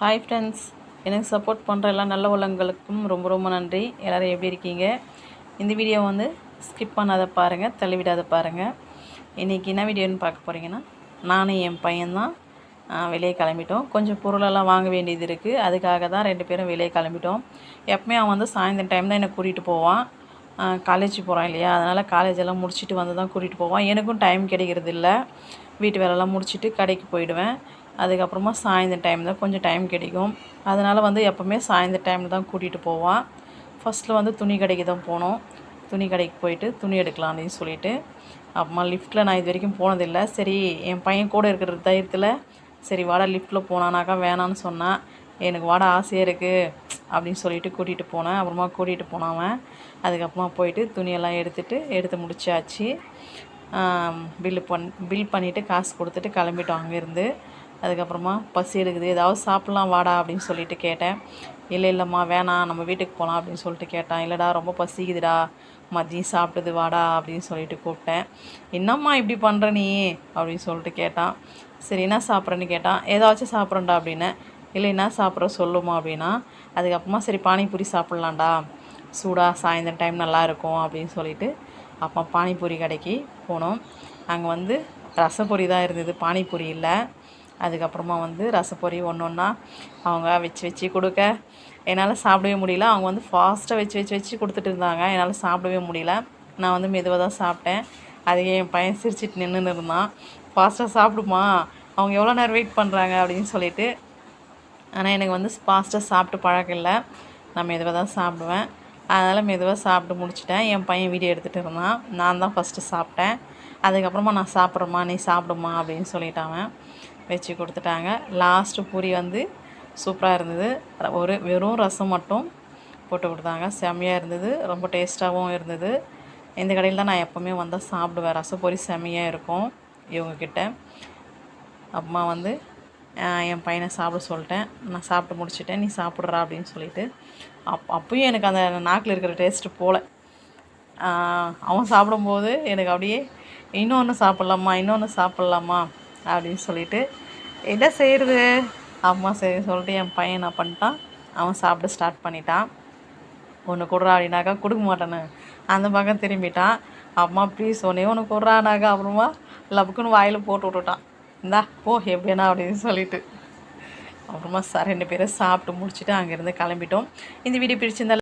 Hi friends எனக்கு support பண்ணுற எல்லா நல்ல உள்ளங்களுக்கும் ரொம்ப ரொம்ப நன்றி. எல்லோரும் எப்படி இருக்கீங்க? இந்த வீடியோ வந்து ஸ்கிப் பண்ணாத பாருங்கள் தள்ளிவிடாத பாருங்கள் இன்றைக்கி என்ன வீடியோன்னு பார்க்க போகிறீங்கன்னா நானும் என் பையன்தான் வெளியே கிளம்பிட்டோம். கொஞ்சம் பொருளெல்லாம் வாங்க வேண்டியது இருக்குது அதுக்காக தான் ரெண்டு பேரும் வெளியே கிளம்பிட்டோம். எப்பவுமே அவன் வந்து சாயந்தரம் டைம் தான் என்னை கூட்டிகிட்டு போவான். காலேஜ் போகிறான் இல்லையா? அதனால் காலேஜ் எல்லாம் முடிச்சுட்டு வந்து தான் கூட்டிகிட்டு போவான். எனக்கும் டைம் கிடைக்கிறது இல்லை வீட்டு வேலைலாம் முடிச்சுட்டு கடைக்கு போயிடுவேன். அதுக்கப்புறமா சாயந்தரம் டைம் தான் கொஞ்சம் டைம் கிடைக்கும். அதனால் வந்து எப்போவுமே சாயந்தரம் டைமில் தான் கூட்டிகிட்டு போவான் ஃபஸ்ட்டில் வந்து துணி கடைக்கு தான் போனோம். துணி கடைக்கு போயிட்டு துணி எடுக்கலாம் அப்படின்னு சொல்லிட்டு அப்புறமா லிஃப்ட்டில் நான் இது வரைக்கும் போனதில்லை. சரி என் பையன் கூட இருக்கிற தைரியத்தில் சரி வாடா லிஃப்ட்டில் போனானாக்கா வேணான்னு சொன்னான் எனக்கு வாட ஆசையாக இருக்குது அப்படின்னு சொல்லிட்டு கூட்டிகிட்டு போனேன். அப்புறமா கூட்டிகிட்டு போனாவன் அதுக்கப்புறமா போயிட்டு துணியெல்லாம் எடுத்துகிட்டு எடுத்து முடிச்சாச்சு. பில்லு பண் பில் பண்ணிவிட்டு காசு கொடுத்துட்டு கிளம்பிட்டோம் அங்கேருந்து. அதுக்கப்புறமா பசி எடுக்குது ஏதாவது சாப்பிட்லாம் வாடா அப்படின்னு சொல்லிட்டு கேட்டேன். இல்லை இல்லைம்மா வேணாம் நம்ம வீட்டுக்கு போகலாம் அப்படின்னு சொல்லிட்டு கேட்டான். இல்லைடா ரொம்ப பசிக்குதுடா மதியம் சாப்பிட்டது வாடா அப்படின்னு சொல்லிட்டு கூப்பிட்டேன். என்னம்மா இப்படி பண்ணுற நீ? அப்படின்னு சொல்லிட்டு கேட்டான். சரி என்ன சாப்பிட்றேன்னு கேட்டான். ஏதாச்சும் சாப்பிட்றேன்டா அப்படின்னு. இல்லை என்ன சாப்பிட்ற சொல்லுமா அப்படின்னா அதுக்கப்புறமா சரி பானிபூரி சாப்பிட்லான்டா சூடாக சாயந்தரம் டைம் நல்லா இருக்கும் அப்படின்னு சொல்லிட்டு அப்போ பானிபூரி கடைக்கு போனோம். அங்கே வந்து ரசப்பொரி தான் இருந்தது. பானிபூரி இல்லை. அதுக்கப்புறமா வந்து ரசப்பொரி ஒன்று ஒன்றா அவங்க வச்சு வச்சு கொடுக்க. என்னால் சாப்பிடவே முடியல. அவங்க வந்து ஃபாஸ்ட்டாக வச்சு வச்சு வச்சு கொடுத்துட்டு இருந்தாங்க. என்னால் சாப்பிடவே முடியல. நான் வந்து மெதுவாக தான் சாப்பிட்டேன். அதுக்கே என் பையன் சிரிச்சிட்டு நின்றுன்னு இருந்தான். ஃபாஸ்ட்டாக சாப்பிடுமா? அவங்க எவ்வளோ நேரம் வெயிட் பண்ணுறாங்க அப்படின்னு சொல்லிட்டு. ஆனால் எனக்கு வந்து ஃபாஸ்ட்டாக சாப்பிட்டு பழக்கம் இல்லை. நான் மெதுவாக தான் சாப்பிடுவேன். அதனால் மெதுவாக சாப்பிட்டு முடிச்சிட்டேன். என் பையன் வீடியோ எடுத்துகிட்டு இருந்தான். நான் தான் ஃபஸ்ட்டு சாப்பிட்டேன். அதுக்கப்புறமா நான் சாப்பிட்றேம்மா நீ சாப்பிடுமா அப்படின்னு சொல்லிட்டாங்க வச்சு கொடுத்துட்டாங்க. லாஸ்ட்டு பூரி வந்து சூப்பராக இருந்தது. ஒரு வெறும் ரசம் மட்டும் போட்டு கொடுத்தாங்க. செம்மையாக இருந்தது. ரொம்ப டேஸ்ட்டாகவும் இருந்தது. இந்த கடையில் தான் நான் எப்போவுமே வந்தால் சாப்பிடுவேன். ரசப்பொரி செம்மையாக இருக்கும் இவங்கக்கிட்ட அம்மா வந்து என் பையனை சாப்பிட சொல்லிட்டேன். நான் சாப்பிட்டு முடிச்சிட்டேன். நீ சாப்பிட்றா அப்படின்னு சொல்லிட்டு. அப் அப்பயும் எனக்கு அந்த நாக்கில் இருக்கிற டேஸ்ட்டு போகல அவன் சாப்பிடும்போது எனக்கு அப்படியே இன்னொன்று சாப்பிட்லாமா? இன்னொன்று சாப்பிட்லாமா? அப்படின்னு சொல்லிட்டு என்ன செய்கிறது அம்மா சரி சொல்லிட்டு என் பையன் என்ன பண்ணிட்டான்? அவன் சாப்பிட ஸ்டார்ட் பண்ணிட்டான். ஒன்று கொடுறா அப்படின்னாக்கா கொடுக்க மாட்டேன்னு. அந்த பக்கம் திரும்பிட்டான். அம்மா ப்ளீஸ் ஒன்றே ஒன்று கொடுறானாக்கா அப்புறமா லப்புக்குன்னு வாயில் போட்டு விட்டுட்டான். இந்தா போ எப்படின்னா அப்படின்னு சொல்லிட்டு. அப்புறமா சார் ரெண்டு பேரும் சாப்பிட்டு முடிச்சுட்டு அங்கேருந்து கிளம்பிட்டோம். இந்த வீடியோ பிடிச்சிருந்தா